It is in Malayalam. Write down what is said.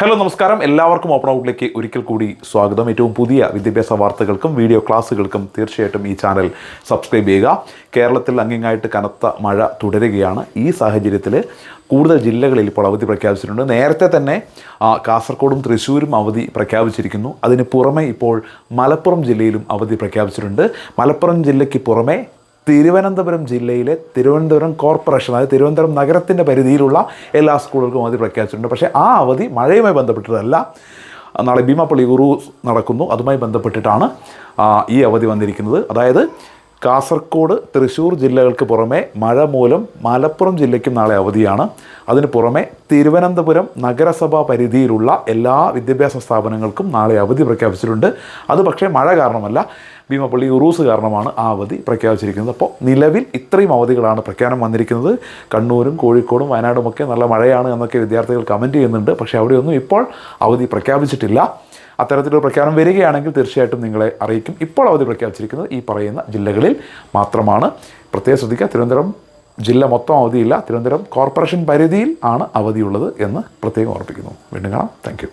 ഹലോ നമസ്കാരം. എല്ലാവർക്കും ഓപ്പൺ ഔട്ടിലേക്ക് ഒരിക്കൽ കൂടി സ്വാഗതം. ഏറ്റവും പുതിയ വിദ്യാഭ്യാസ വാർത്തകൾക്കും വീഡിയോ ക്ലാസ്സുകൾക്കും തീർച്ചയായിട്ടും ഈ ചാനൽ സബ്സ്ക്രൈബ് ചെയ്യുക. കേരളത്തിൽ അങ്ങിങ്ങായിട്ട് കനത്ത മഴ തുടരുകയാണ്. ഈ സാഹചര്യത്തിൽ കൂടുതൽ ജില്ലകളിൽ ഇപ്പോൾ അവധി പ്രഖ്യാപിച്ചിട്ടുണ്ട്. നേരത്തെ തന്നെ കാസർഗോഡും തൃശ്ശൂരും അവധി പ്രഖ്യാപിച്ചിരിക്കുന്നു. അതിന് പുറമെ ഇപ്പോൾ മലപ്പുറം ജില്ലയിലും അവധി പ്രഖ്യാപിച്ചിട്ടുണ്ട്. മലപ്പുറം ജില്ലയ്ക്ക് പുറമെ തിരുവനന്തപുരം ജില്ലയിലെ തിരുവനന്തപുരം കോർപ്പറേഷൻ അതായത് തിരുവനന്തപുരം നഗരത്തിന്റെ പരിധിയിലുള്ള എല്ലാ സ്കൂളുകൾക്കും അവധി പ്രഖ്യാപിച്ചിട്ടുണ്ട്. പക്ഷേ ആ അവധി മഴയുമായി ബന്ധപ്പെട്ടതല്ല നാളെ ഭീമാപ്പള്ളി ഉറൂസ് നടക്കുന്നു. അതുമായി ബന്ധപ്പെട്ടിട്ടാണ് ഈ അവധി വന്നിരിക്കുന്നത്. അതായത് കാസർഗോഡ് തൃശ്ശൂർ ജില്ലകൾക്ക് പുറമെ മഴ മൂലം മലപ്പുറം ജില്ലയ്ക്കും നാളെ അവധിയാണ്. അതിന് പുറമെ തിരുവനന്തപുരം നഗരസഭാ പരിധിയിലുള്ള എല്ലാ വിദ്യാഭ്യാസ സ്ഥാപനങ്ങൾക്കും നാളെ അവധി പ്രഖ്യാപിച്ചിട്ടുണ്ട്. അത് പക്ഷേ മഴ കാരണമല്ല ഭീമപ്പള്ളി ഉറൂസ് കാരണമാണ് ആ അവധി പ്രഖ്യാപിച്ചിരിക്കുന്നത്. അപ്പോൾ നിലവിൽ ഇത്രയും അവധികളാണ് പ്രഖ്യാപനം വന്നിരിക്കുന്നത്. കണ്ണൂരും കോഴിക്കോടും വയനാടുമൊക്കെ നല്ല മഴയാണ് എന്നൊക്കെ വിദ്യാർത്ഥികൾ കമന്റ് ചെയ്യുന്നുണ്ട്. പക്ഷേ അവിടെയൊന്നും ഇപ്പോൾ അവധി പ്രഖ്യാപിച്ചിട്ടില്ല. അത്തരത്തിലൊരു പ്രഖ്യാപനം വരികയാണെങ്കിൽ തീർച്ചയായിട്ടും നിങ്ങളെ അറിയിക്കും. ഇപ്പോൾ അവധി പ്രഖ്യാപിച്ചിരിക്കുന്നത് ഈ പറയുന്ന ജില്ലകളിൽ മാത്രമാണ്. പ്രത്യേകം ശ്രദ്ധിക്കുക തിരുവനന്തപുരം ജില്ല മൊത്തം അവധിയില്ല. തിരുവനന്തപുരം കോർപ്പറേഷൻ പരിധിയിൽ ആണ് അവധിയുള്ളത് എന്ന് പ്രത്യേകം ഓർപ്പിക്കുന്നു. വീണ്ടും കാണാം. താങ്ക്